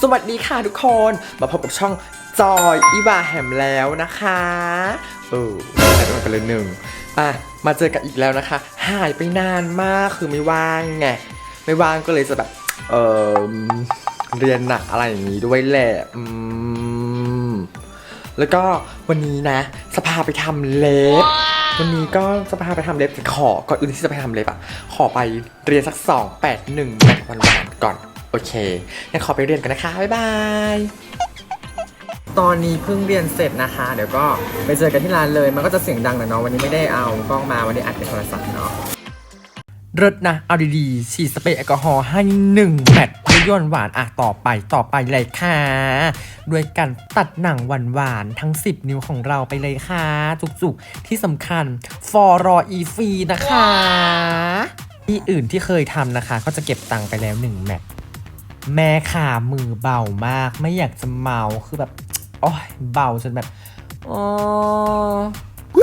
สวัสดีค่ะทุกคน มาพบกับช่องจอยอีวาแฮมแล้วนะคะเออใส่ไปเลยหนึ่งอะมาเจอกันอีกแล้วนะคะ หายไปนานมากคือไม่ว่างไงไม่ว่างก็เลยจะแบบเออเรียนหนักอะไรอย่างนี้ด้วยแหละอืมแล้วก็วันนี้นะสภาไปทำเล็บวันนี้ก็จะพาไปทำเล็บแต่ขอก่อนอื่นที่จะไปทำเล็บอะขอไปเรียนสัก2 8 1แบบวันวานก่อน โอเคงั้นขอไปเรียนกันนะคะ บ๊ายบาย ตอนนี้เพิ่งเรียนเสร็จนะคะ เดี๋ยวก็ไปเจอกันที่ร้านเลย มันก็จะเสียงดังหน่อยเนาะ วันนี้ไม่ได้เอากล้องมา วันนี้อัดเป็นโทรศัพท์เนาะเริดนะ เอาดีๆฉีดสเปรย์แอลกอฮอล์ให้หนึ่งแมตต์ไม่ย่นหวานอะต่อไปต่อไปเลยค่ะ ด้วยการตัดหนังหวานๆทั้ง 10 นิ้วของเราไปเลยค่ะ จุกๆ ที่สำคัญฟอรออีฟรีนะคะ ที่อื่นที่เคยทำนะคะ ก็จะเก็บตังค์ไปแล้ว 1 แมตต์ แม่ขามือเบามาก ไม่อยากจะเมาคือแบบโอ้ยเบาจนแบบอ๋อ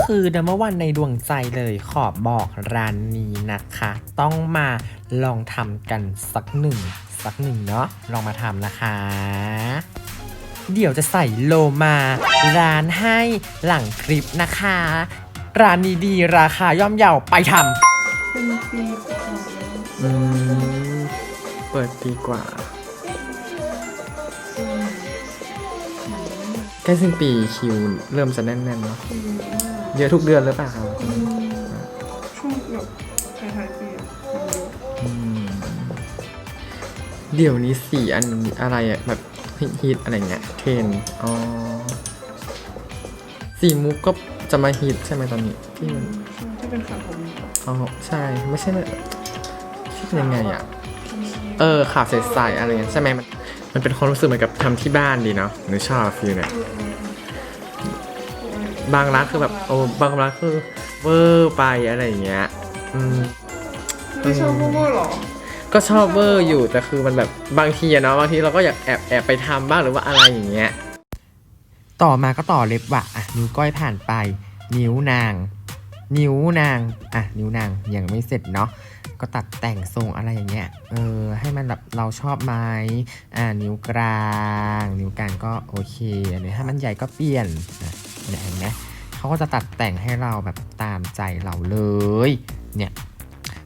คือดัมเบอวันในดวงใจเลยขอบอกร้านนี้นะคะ ต้องมาลองทำกันสักหนึ่ง สักหนึ่งเนาะลองมาทำนะคะ เดี๋ยวจะใส่โลมา ร้านให้หลังคลิปนะคะ ร้านนี้ดีราคาย่อมเยาไปทเป็นปีกว่าำเปิดดีกว่า ใกล้สิ้นปีคิวเริ่มจะแน่นๆเนาะเยอะทุกเดือนหรือเปล่าครับช่วงแบบท้ายๆปีอะมันเยอะอืมเดี๋ยวนี้สีอันอะไรอะแบบฮิตๆอะไรเงี้ยเทรนด์อ๋อสีมุกก็จะมาฮิตใช่ไหมตอนนี้ที่มันช่วงที่เป็นขาผมอ๋อใช่ไม่ใช่เลยชื่อยังไงอะเออข่าวใสๆอะไรเงี้ยใช่ไหมมัน มันเป็นความรู้สึกเหมือนกับทำที่บ้านดีเนาะหนูชอบฟิลเนี่ยบางร้านคือแบบโอ้บางร้านคือเวอร์ไปอะไรอย่างเงี้ย อืมไม่ชอบโมโม่หรอ ก็ชอบเวอร์อยู่แต่คือมันแบบบางทีอะเนาะบางทีเราก็อยากแอบแอบไปทำบ้างหรือว่าอะไรอย่างเงี้ย ต่อมาก็ต่อเล็บว่ะอะนิ้วก้อยผ่านไป นิ้วนาง นิ้วนางอะนิ้วนางยังไม่เสร็จเนาะ ก็ตัดแต่งทรงอะไรอย่างเงี้ย เออ ให้มันแบบเราชอบไหมอ่า นิ้วกลาง นิ้วกลางก็โอเคอันนี้ถ้ามันใหญ่ก็เปลี่ยนนะเนี่ยเห็นไหมเขาก็จะตัดแต่งให้เราแบบตามใจเราเลย เนี่ย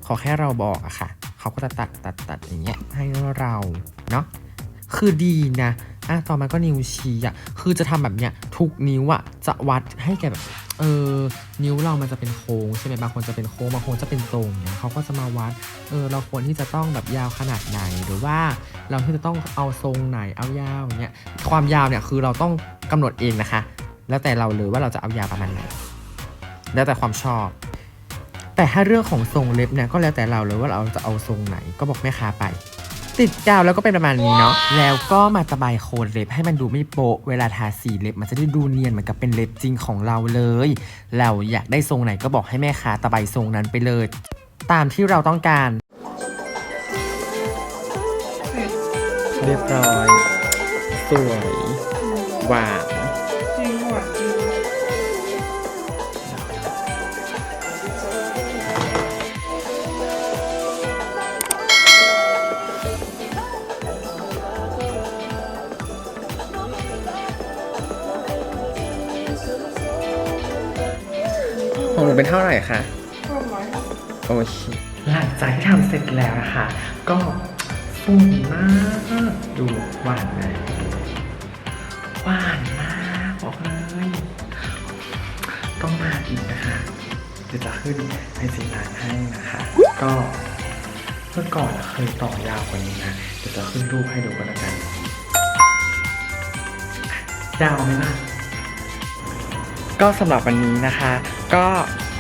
ขอแค่เราบอกอะค่ะ เขาก็จะตัดตัดตัดอย่างเงี้ยให้เรา เนาะ คือดีนะอะต่อมาก็นิ้วชี้อะคือจะทำแบบเนี้ยทุกนิ้วอะจะวัดให้แกแบบ เออนิ้วเรามันจะเป็นโค้งใช่ไหมบางคนจะเป็นโค้งบางคนจะเป็นตรงเนี่ยเขาก็จะมาวัดเออเราควรที่จะต้องแบบยาวขนาดไหนหรือว่าเราที่จะต้องเอาทรงไหนเอายาวอย่างเงี้ยความยาวเนี่ยคือเราต้องกำหนดเองนะคะ แล้วแต่เราเลยว่าเราจะเอายาวประมาณไหนแล้วแต่ความชอบ แต่ถ้าเรื่องของทรงเล็บเนี่ยก็แล้วแต่เราเลยว่าเราจะเอาทรงไหนก็บอกแม่ค้าไป ติดกาวแล้วก็เป็นประมาณนี้เนาะแล้วก็มาตะไบโคนเล็บให้มันดูไม่โปะเวลาทาสีเล็บมันจะได้ดูเนียนเหมือนกับเป็นเล็บจริงของเราเลย เราอยากได้ทรงไหนก็บอกให้แม่ค้าตะไบทรงนั้นไปเลย ตามที่เราต้องการเสร็จเรียบร้อย สวยหวาน ของหนูเป็นเท่าไหร่คะชอบร้อยห้าสิบโอเคหลังจากที่ทำเสร็จแล้วนะคะ ก็สวยมากดูหวานไหมหวานมากบอกเลยต้องมาอีกนะคะเดี๋ยวจะขึ้นไอจีร้านให้นะคะ ก็เมื่อก่อนอะเคยต่อยาวกว่านี้นะเดี๋ยวจะขึ้นรูปให้ดูกันละกันยาวไหมล่ะก็สำหรับวันนี้นะคะ ก็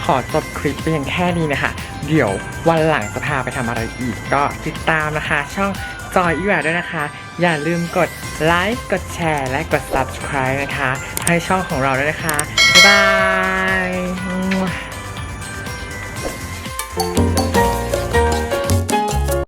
ขอจบคลิปเพียงแค่นี้นะคะ เดี๋ยววันหลังจะพาไปทำอะไรอีกก็ติดตามนะคะ ช่องจอยอีแวด้วยนะคะ อย่าลืมกดไลค์กดแชร์ และกด subscribe นะคะ ให้ช่องของเราด้วยนะคะ บ๊ายบาย